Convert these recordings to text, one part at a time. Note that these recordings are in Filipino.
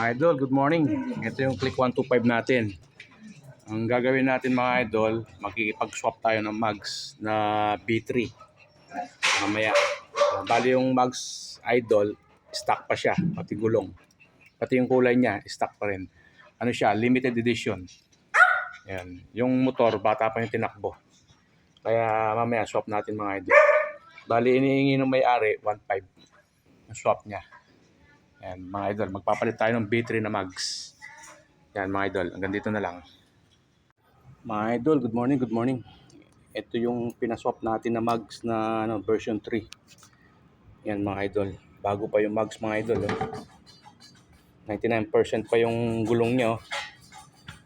Mga idol, good morning. Ito yung click 125 natin. Ang gagawin natin mga idol, makikipag-swap tayo ng mugs na B3. Mamaya. Uh, bali yung mugs idol, stock pa siya, pati gulong. Pati yung kulay niya, stock pa rin. Ano siya, limited edition. Yan. Yung motor, bata pa yung tinakbo. Kaya mamaya swap natin mga idol. Bali, inihingi ng may-ari, 1.5 ang swap niya. Yan, mga idol, magpapalit tayo ng B3 na mugs. Yan, mga idol, hanggang dito na lang. Mga idol, good morning, good morning. Ito yung pinaswap natin na mugs na ano, version 3. Yan, mga idol. Bago pa yung mugs, mga idol. Oh. 99% pa yung gulong niya. Oh.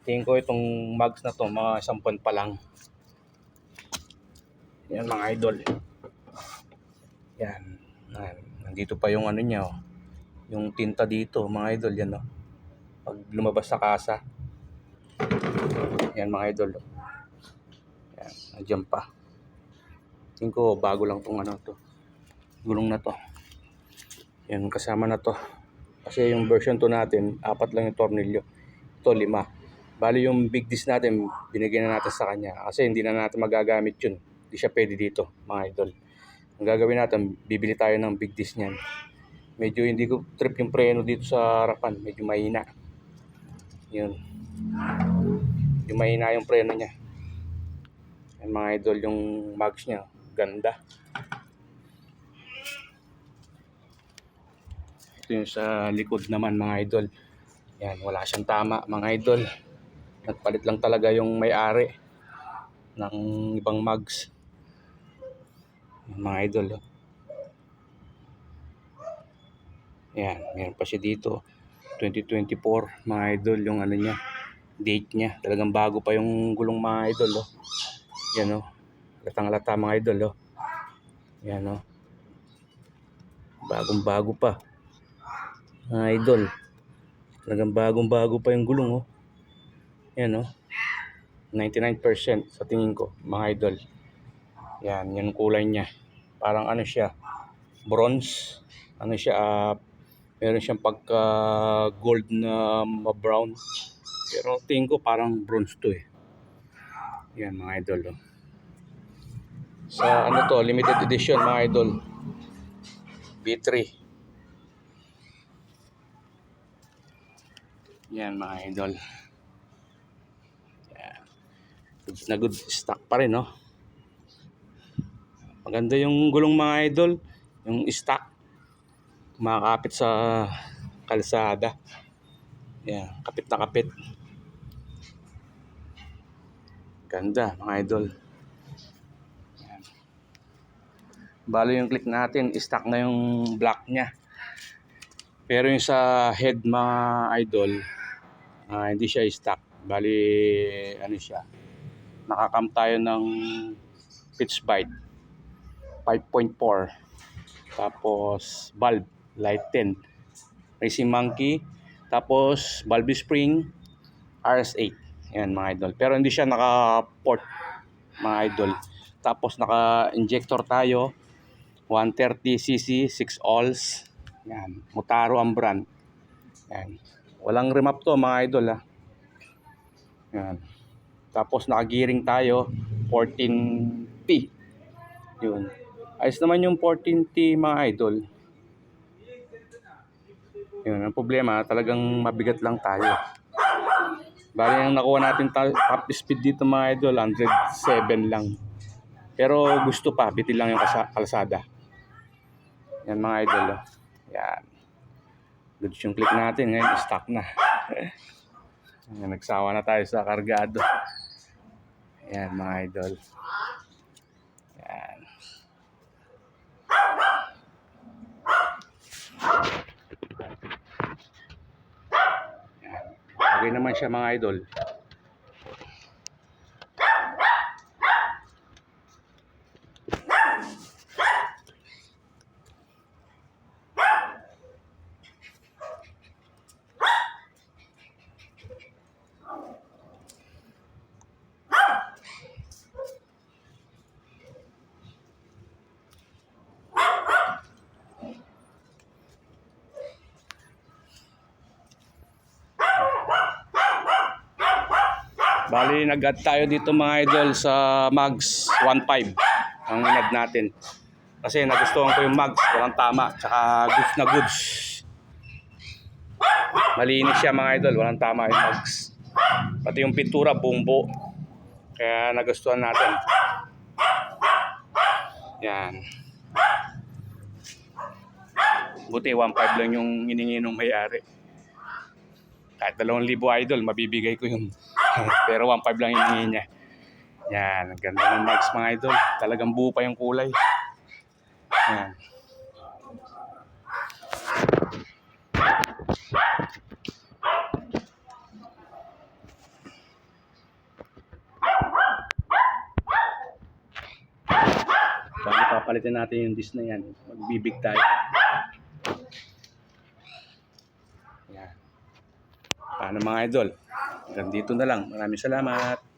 Tingin ko itong mugs na to, mga isang buwan pa lang. Yan, mga idol. Yan. Yan. Nandito pa yung ano niya, oh yung tinta dito mga idol yan no? Pag lumabas sa kasa. Yan mga idol. Yan nandiyan pa. Tingin ko bago lang tong ano to. Gulong na to. Yan kasama na to. Kasi yung version 2 natin apat lang yung tornilyo. Ito lima. Bali yung big disc natin binigyan na natin sa kanya. Kasi hindi na natin magagamit yun. Hindi siya pwede dito mga idol. Ang gagawin natin bibili tayo ng big disc niyan medyo hindi ko trip yung preno dito sa harapan. Medyo mahina. Yun. Yung mahina yung preno niya. Yan mga idol yung mags niya ganda. Ito yung sa likod naman mga idol. Yan wala siyang tama mga idol. Nagpalit lang talaga yung may-ari ng ibang mags yan, mga idol oh. Yan, meron pa siya dito. 2024, mga idol, yung ano niya, date niya. Talagang bago pa yung gulong mga idol, oh. Yan, oh. Latang-lata mga idol, oh. Yan, oh. Bagong bago pa. Mga idol. Talagang bagong bago pa yung gulong, oh. Yan, oh. 99% sa tingin ko, mga idol. Yan, yung kulay niya. Parang ano siya, bronze. Ano siya, ah, meron siyang pagka gold na ma-brown. Pero tingin ko parang bronze to eh. Yan mga idol oh. sa ano to limited edition mga idol. B3 yan mga idol. Yan. na good stock pa rin no maganda yung gulong mga idol. Yung stock makakapit sa kalsada. Yan, kapit na kapit. Ganda, mga idol. Yan. Balo yung click natin, stock na yung black niya. Pero yung sa head mga idol, uh, hindi siya stock. Bali, ano siya, nakakam tayo ng pitch bite 5.4 tapos bulb light 10 racing monkey. Tapos Bulby Spring RS8 yan mga idol. Pero hindi siya naka port mga idol. Tapos naka injector tayo 130cc 6 alls. Yan Mutaro ang brand. Yan walang remap to mga idol ha yan tapos naka gearing tayo 14P yun. Ayos naman yung 14T mga idol yun, ang problema, talagang mabigat lang tayo. Bali ang nakuha natin top speed dito mga idol, 107 lang. Pero gusto pa, bitil lang yung kalsada. Yan mga idol. Oh. Yan. Good yung click natin. Ngayon, stock na. Yan, nagsawa na tayo sa kargado. Yan mga idol. Yan. Okay naman siya mga idol. Bali, nag-add tayo dito mga idol sa mags 1.5 ang inad natin. Kasi nagustuhan ko yung mags, walang tama, tsaka goods na goods. Malinis siya mga idol, walang tama yung mags. Pati yung pintura, bumbo. Kaya nagustuhan natin. Yan. Buti 1.5 lang yung hiningi nung may-ari. Kahit 2,000 idol, mabibigay ko yun. Pero 1.5 lang hiningi niya. Yan, ang ganda ng mags mga idol. Talagang buo pa yung kulay. Yan. Bago papalitin natin yung disc na yan, magbibig tayo. Paano mga idol? Hanggang dito na lang. Maraming salamat.